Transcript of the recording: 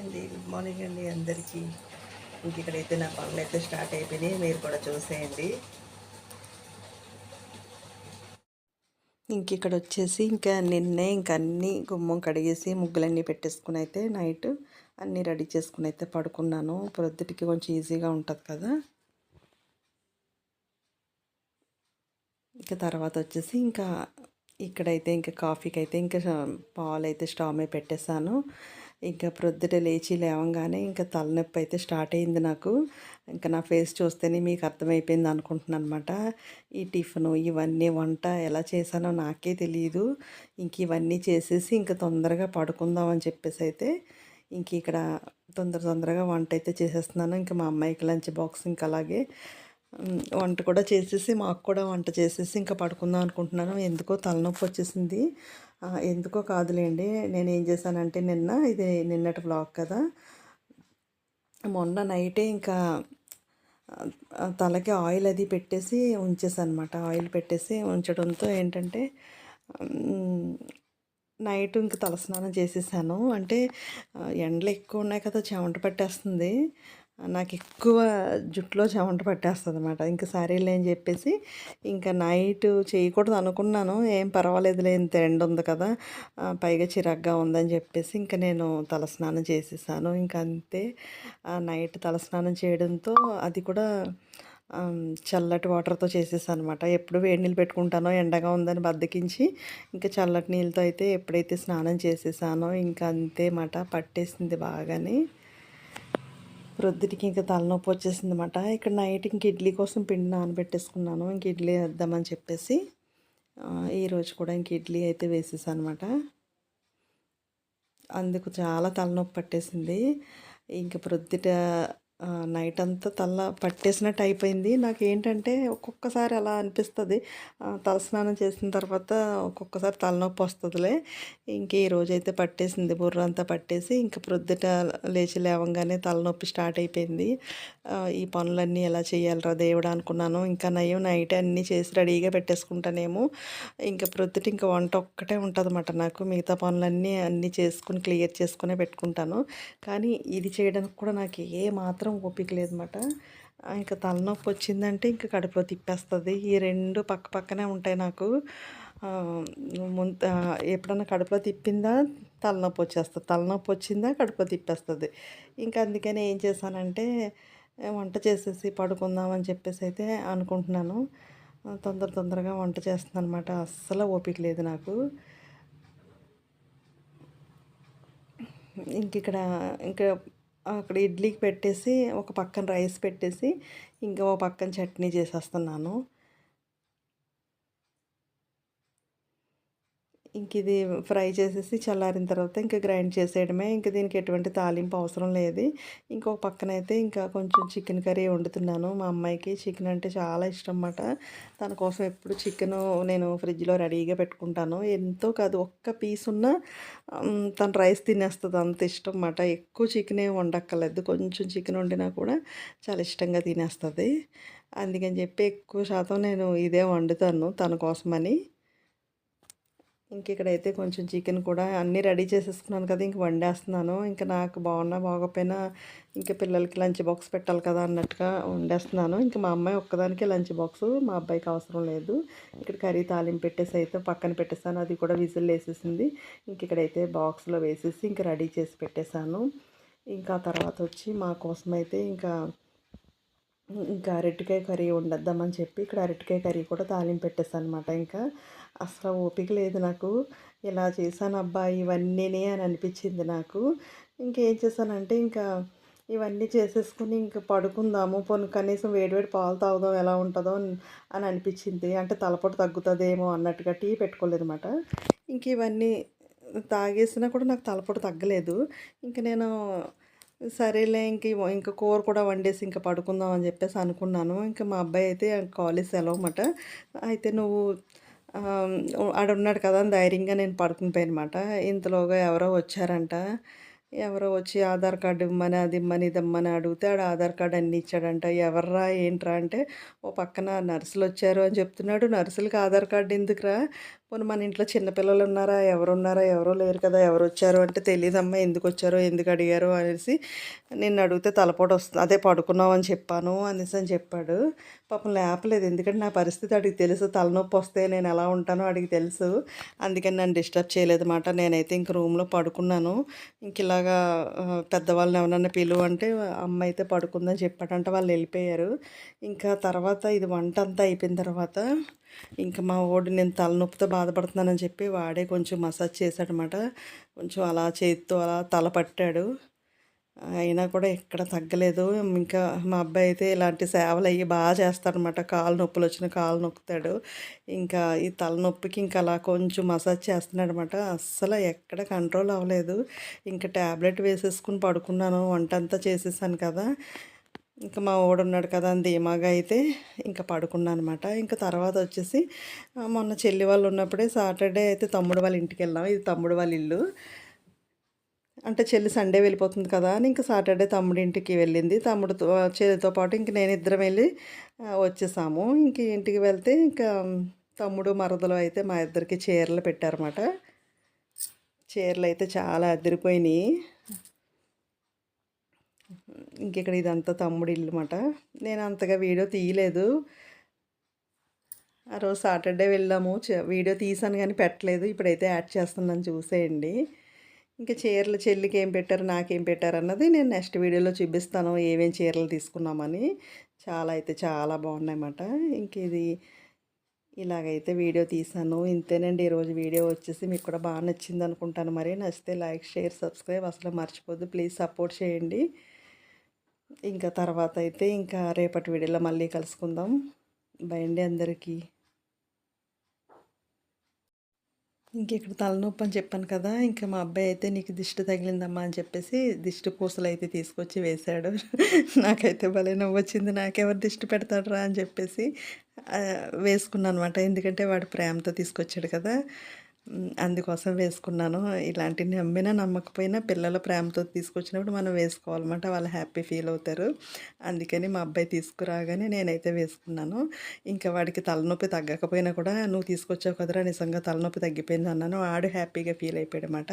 అండి. Good morning అండి అందరికీ. ఇంక ఇక్కడైతే నా పనులు అయితే స్టార్ట్ అయిపోయినాయి. మీరు కూడా చూసేయండి. ఇంక ఇక్కడ వచ్చేసి ఇంకా నిన్నే ఇంక అన్నీ గుమ్మం కడిగేసి ముగ్గులన్నీ పెట్టేసుకుని అయితే నైట్ అన్నీ రెడీ చేసుకుని అయితే పడుకున్నాను. ప్రొద్దుటికి కొంచెం ఈజీగా ఉంటుంది కదా. ఇంకా తర్వాత వచ్చేసి ఇంకా ఇక్కడైతే ఇంకా కాఫీకి అయితే ఇంకా పాలు అయితే స్టవ్ మీద పెట్టేశాను. ఇంకా ప్రొద్దుట లేచి లేవంగానే ఇంకా తలనొప్పి అయితే స్టార్ట్ అయింది నాకు. ఇంకా నా ఫేస్ చూస్తేనే మీకు అర్థమైపోయింది అనుకుంటున్నాను అనమాట ఈ టిఫిన్ ఇవన్నీ వంట ఎలా చేశానో నాకే తెలియదు ఇంక ఇవన్నీ చేసేసి ఇంకా తొందరగా పడుకుందాం అని చెప్పేసి అయితే ఇంక ఇక్కడ తొందర తొందరగా వంట అయితే చేసేస్తున్నాను. ఇంకా మా అమ్మాయికి లంచ్ బాక్స్ ఇంకా అలాగే వంట కూడా చేసేసి మాకు కూడా వంట చేసేసి ఇంకా పడుకుందాం అనుకుంటున్నాను. ఎందుకో తలనొప్పి వచ్చేసింది. ఎందుకో కాదులేండి. నేను ఏం చేశానంటే నిన్న ఇది నిన్నటి బ్లాగ్ కదా. మొన్న నైటే ఇంకా తలకి ఆయిల్ అది పెట్టేసి ఉంచేసాను అనమాట ఆయిల్ పెట్టేసి ఉంచడంతో ఏంటంటే నైట్ ఇంక తలస్నానం చేసేసాను. అంటే ఎండలు ఎక్కువ ఉన్నాయి కదా చెమట పట్టేస్తుంది. నాకు ఎక్కువ జుట్టులో చెమట పట్టేస్తుంది అనమాట ఇంకా సరేలే అని చెప్పేసి ఇంకా నైట్ చేయకూడదు అనుకున్నాను. ఏం పర్వాలేదులే ఇంత ఎండ ఉంది కదా పైగా చిరాగ్గా ఉందని చెప్పేసి ఇంకా నేను తలస్నానం చేసేసాను. ఇంకా అంతే నైట్ తలస్నానం చేయడంతో అది కూడా చల్లటి వాటర్తో చేసేసాను అనమాట ఎప్పుడు వేడి నీళ్ళు పెట్టుకుంటానో ఎండగా ఉందని బద్దకించి ఇంకా చల్లటి నీళ్ళతో అయితే ఎప్పుడైతే స్నానం చేసేసానో ఇంకా అంతే మాట. పట్టేసింది బాగానే. ప్రొద్దుటికి ఇంకా తలనొప్పి వచ్చేసింది అనమాట ఇక్కడ నైట్ ఇంక ఇడ్లీ కోసం పిండి నానబెట్టేసుకున్నాను. ఇంక ఇడ్లీ వేద్దామని చెప్పేసి ఈరోజు కూడా ఇంక ఇడ్లీ అయితే వేసేసాను అనమాట అందుకు చాలా తలనొప్పి పట్టేసింది. ఇంక ప్రొద్దుట నైట్ అంతా తల పట్టేసినట్టు అయిపోయింది. నాకు ఏంటంటే ఒక్కొక్కసారి అలా అనిపిస్తుంది. తలస్నానం చేసిన తర్వాత ఒక్కొక్కసారి తలనొప్పి వస్తుందిలే. ఇంక ఈ రోజైతే పట్టేసింది బుర్ర అంతా పట్టేసి ఇంక ప్రొద్దుట లేచి లేవంగానే తలనొప్పి స్టార్ట్ అయిపోయింది. ఈ పనులన్నీ ఎలా చేయాలరా దేవుడు అనుకున్నాను. ఇంకా నయం నైట్ అన్నీ చేసి రెడీగా పెట్టేసుకుంటానేమో. ఇంకా ప్రొద్దుట ఇంకా వంట ఒక్కటే ఉంటుంది అన్నమాట నాకు. మిగతా పనులన్నీ అన్నీ చేసుకుని క్లియర్ చేసుకునే పెట్టుకుంటాను. కానీ ఇది చేయడానికి కూడా నాకు ఏ మాత్రం మాత్రం ఓపిక లేదన్నమాట. ఇంకా తలనొప్పి వచ్చిందంటే ఇంకా కడుపులో తిప్పేస్తుంది. ఈ రెండు పక్క పక్కనే ఉంటాయి నాకు. ముంత ఎప్పుడన్నా కడుపులో తిప్పిందా తలనొప్పి వచ్చేస్తుంది. తలనొప్పి వచ్చిందా కడుపులో తిప్పేస్తుంది. ఇంకా అందుకని ఏం చేశానంటే వంట చేసేసి పడుకుందామని చెప్పేసి అయితే అనుకుంటున్నాను. తొందర తొందరగా వంట చేస్తున్నాను అనమాట అస్సలు ఓపిక లేదు నాకు. ఇంక ఇక్కడ ఇంకా అక్కడ ఇడ్లీకి పెట్టేసి ఒక పక్కన రైస్ పెట్టేసి ఇంకా ఒక పక్కన చట్నీ చేసేస్తున్నాను. ఇంక ఇది ఫ్రై చేసేసి చల్లారిన తర్వాత ఇంకా గ్రైండ్ చేసేయడమే. ఇంకా దీనికి ఎటువంటి తాలింపు అవసరం లేదు. ఇంకొక పక్కన అయితే ఇంకా కొంచెం చికెన్ కర్రీ వండుతున్నాను. మా అమ్మాయికి చికెన్ అంటే చాలా ఇష్టం అన్నమాట తన కోసం ఎప్పుడు చికెన్ నేను ఫ్రిడ్జ్లో రెడీగా పెట్టుకుంటాను. ఎంతో కాదు ఒక్క పీస్ ఉన్న తను రైస్ తినేస్తుంది. అంత ఇష్టం అన్నమాట ఎక్కువ చికెన్ వండక్కర్లేదు. కొంచెం చికెన్ వండినా కూడా చాలా ఇష్టంగా తినేస్తుంది. అందుకని చెప్పి ఎక్కువ శాతం నేను ఇదే వండుతాను తన కోసమని. ఇంక ఇక్కడైతే కొంచెం చికెన్ కూడా అన్నీ రెడీ చేసేసుకున్నాను కదా ఇంక వండేస్తున్నాను. ఇంకా నాకు బాగున్నా బాగోపోయినా ఇంకా పిల్లలకి లంచ్ బాక్స్ పెట్టాలి కదా అన్నట్టుగా వండేస్తున్నాను. ఇంకా మా అమ్మాయి ఒక్కదానికి లంచ్ బాక్స్ మా అబ్బాయికి అవసరం లేదు. ఇక్కడ కర్రీ తాలింపు పెట్టేసి అయితే పక్కన పెట్టేసాను అది కూడా విజిల్ వేసేసింది. ఇంక ఇక్కడైతే బాక్స్లో వేసేసి ఇంకా రెడీ చేసి పెట్టేశాను. ఇంకా తర్వాత వచ్చి మా కోసం అయితే ఇంకా ఇంకా అరటికాయ కర్రీ వండద్దామని చెప్పి ఇక్కడ అరటికాయ కర్రీ కూడా తాలింపు పెట్టేస్తాను అనమాట ఇంకా అసలు ఓపిక లేదు నాకు. ఇలా చేశాను అబ్బా ఇవన్నీ అని అనిపించింది నాకు. ఇంకేం చేశానంటే ఇంకా ఇవన్నీ చేసేసుకుని ఇంకా పడుకుందాము. పొను కనీసం వేడివేడి పాలు తాగుదాం ఎలా ఉంటుందో అని అనిపించింది. అంటే తలపొట తగ్గుతుందేమో అన్నట్టుగా టీ పెట్టుకోలేదు అనమాట ఇంక ఇవన్నీ తాగేసినా కూడా నాకు తలపొట తగ్గలేదు. ఇంక నేను సరేలే ఇంక ఇంక కూర కూడా వండేసి ఇంకా పడుకుందాం అని చెప్పేసి అనుకున్నాను. ఇంకా మా అబ్బాయి అయితే కాలేజ్ సెలవు అయితే నువ్వు ఆడ ఉన్నాడు కదా అని ధైర్యంగా నేను పడుకుని అనమాట ఇంతలోగా ఎవరో వచ్చారంట. ఎవరో వచ్చి ఆధార్ కార్డు ఇమ్మని అది ఇమ్మని ఇదమ్మని అడిగితే ఆడ ఆధార్ కార్డు అన్నీ ఇచ్చాడంట. ఎవర్రా ఏంట్రా అంటే ఓ పక్కన నర్సులు వచ్చారు అని చెప్తున్నాడు. నర్సులకి ఆధార్ కార్డు ఎందుకురా? పోనీ మన ఇంట్లో చిన్నపిల్లలు ఉన్నారా ఎవరు ఉన్నారా ఎవరో లేరు కదా ఎవరు వచ్చారు అంటే తెలియదమ్మా ఎందుకు వచ్చారో ఎందుకు అడిగారు అనేసి నిన్ను అడిగితే తలపోటు వస్తుంది. అదే పడుకున్నావు అని చెప్పాను అనేసి అని చెప్పాడు. పాపం లేపలేదు. ఎందుకంటే నా పరిస్థితి అడిగి తెలుసు. తలనొప్పి వస్తే నేను ఎలా ఉంటానో అడిగి తెలుసు. అందుకని నన్ను డిస్టర్బ్ చేయలేదన్నమాట నేనైతే ఇంక రూమ్లో పడుకున్నాను. ఇంక ఇలాగా పెద్దవాళ్ళని ఎవరన్నా పిలువు అంటే అమ్మ అయితే పడుకుందని చెప్పాడంట. వాళ్ళు వెళ్ళిపోయారు. ఇంకా తర్వాత ఇది వంట అంతా అయిపోయిన తర్వాత ఇంకా మా వాడు నేను తలనొప్పితో బాధపడుతున్నానని చెప్పి వాడే కొంచెం మసాజ్ చేశాడనమాట. కొంచెం అలా చేతితో అలా తల పట్టాడు. అయినా కూడా ఎక్కడ తగ్గలేదు. ఇంకా మా అబ్బాయి అయితే ఇలాంటి సేవలు అయ్యి బాగా చేస్తాడనమాట. కాలు నొప్పులు వచ్చిన కాలు నొక్కుతాడు. ఇంకా ఈ తలనొప్పికి ఇంకా అలా కొంచెం మసాజ్ చేస్తున్నాడు అనమాట అస్సలు ఎక్కడ కంట్రోల్ అవ్వలేదు. ఇంకా ట్యాబ్లెట్ వేసేసుకుని పడుకున్నాను. వంట అంతా చేసేసాను కదా. ఇంకా మా వాడు ఉన్నాడు కదా అని ధీమాగా అయితే ఇంకా పడుకున్నాను అనమాట ఇంకా తర్వాత వచ్చేసి మొన్న చెల్లి వాళ్ళు ఉన్నప్పుడే సాటర్డే అయితే తమ్ముడు వాళ్ళ ఇంటికి వెళ్ళాం ఇది తమ్ముడు వాళ్ళ ఇల్లు. అంటే చెల్లి సండే వెళ్ళిపోతుంది కదా అని ఇంకా సాటర్డే తమ్ముడి ఇంటికి వెళ్ళింది. తమ్ముడితో చెల్లితో పాటు ఇంక నేను ఇద్దరం వెళ్ళి వచ్చేసాము. ఇంక ఇంటికి వెళ్తే ఇంకా తమ్ముడు మరదలు అయితే మా ఇద్దరికి చీరలు పెట్టారన్నమాట. చీరలు అయితే చాలా అదిరిపోయినాయి. ఇంకెక్కడ ఇదంతా తమ్ముడి ఇల్లు అనమాట నేను అంతగా వీడియో తీయలేదు. ఆ రోజు సాటర్డే వెళ్ళాము. వీడియో తీసాను కానీ పెట్టలేదు. ఇప్పుడైతే యాడ్ చేస్తున్నాను చూసేయండి. ఇంకా చీరలు చెల్లికి ఏం పెట్టారు నాకేం పెట్టారు అన్నది నేను నెక్స్ట్ వీడియోలో చూపిస్తాను. ఏమేం చీరలు తీసుకున్నామని. చాలా అయితే చాలా బాగున్నాయన్నమాట. ఇంక ఇది ఇలాగైతే వీడియో తీసాను. ఇంతేనండి. ఈరోజు వీడియో వచ్చేసి మీకు కూడా బాగా నచ్చింది అనుకుంటాను. మరి నచ్చితే లైక్ షేర్ సబ్స్క్రైబ్ అసలు మర్చిపోద్దు. ప్లీజ్ సపోర్ట్ చేయండి. ఇంకా తర్వాత అయితే ఇంకా రేపటి వీడియోలో మళ్ళీ కలుసుకుందాం. బయండి అందరికీ. ఇంక ఇక్కడ తలనొప్పి అని చెప్పాను కదా ఇంకా మా అబ్బాయి అయితే నీకు దిష్టి తగిలిందమ్మా అని చెప్పేసి దిష్టి పూసలు అయితే తీసుకొచ్చి వేశాడు. నాకైతే భలే నవ్వొచ్చింది నాకెవరు దిష్టి పెడతాడురా అని చెప్పేసి వేసుకున్నాను అనమాట ఎందుకంటే వాడు ప్రేమతో తీసుకొచ్చాడు కదా. అందుకోసం వేసుకున్నాను. ఇలాంటి నమ్మినా నమ్మకపోయినా పిల్లల ప్రేమతో తీసుకొచ్చినప్పుడు మనం వేసుకోవాలన్నమాట. వాళ్ళు హ్యాపీ ఫీల్ అవుతారు. అందుకని మా అబ్బాయి తీసుకురాగానే నేనైతే వేసుకున్నాను. ఇంకా వాడికి తలనొప్పి తగ్గకపోయినా కూడా నువ్వు తీసుకొచ్చావు కదరా నిజంగా తలనొప్పి తగ్గిపోయింది అన్నాను. వాడు హ్యాపీగా ఫీల్ అయిపోయాడు అనమాట